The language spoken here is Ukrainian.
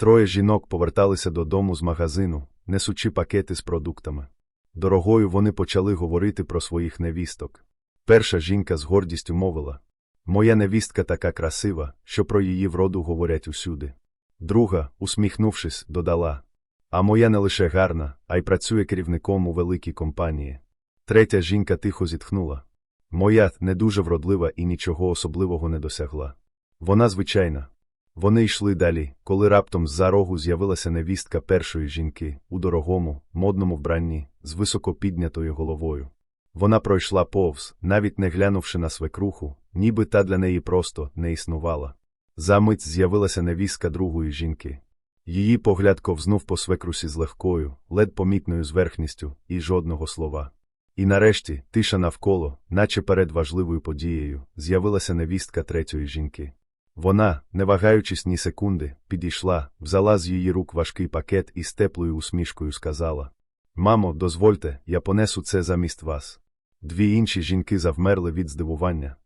Троє жінок поверталися додому з магазину, несучи пакети з продуктами. Дорогою вони почали говорити про своїх невісток. Перша жінка з гордістю мовила Моя невістка така красива, що про її вроду говорять усюди. Друга, усміхнувшись, додала А моя не лише гарна, а й працює керівником у великій компанії. Третя жінка тихо зітхнула. Моя не дуже вродлива і нічого особливого не досягла. Вона звичайна. Вони йшли далі, коли раптом з-за рогу з'явилася невістка першої жінки у дорогому, модному вбранні, з високо піднятою головою. Вона пройшла повз, навіть не глянувши на свекруху, ніби та для неї просто не існувала. За мить з'явилася невістка другої жінки. Її погляд ковзнув по свекрусі з легкою, ледь помітною зверхністю і жодного слова. І нарешті, тиша навколо, наче перед важливою подією, з'явилася невістка третьої жінки. Вона, не вагаючись ні секунди, підійшла, взяла з її рук важкий пакет і з теплою усмішкою сказала Мамо, дозвольте, я понесу це замість вас. Дві інші жінки завмерли від здивування,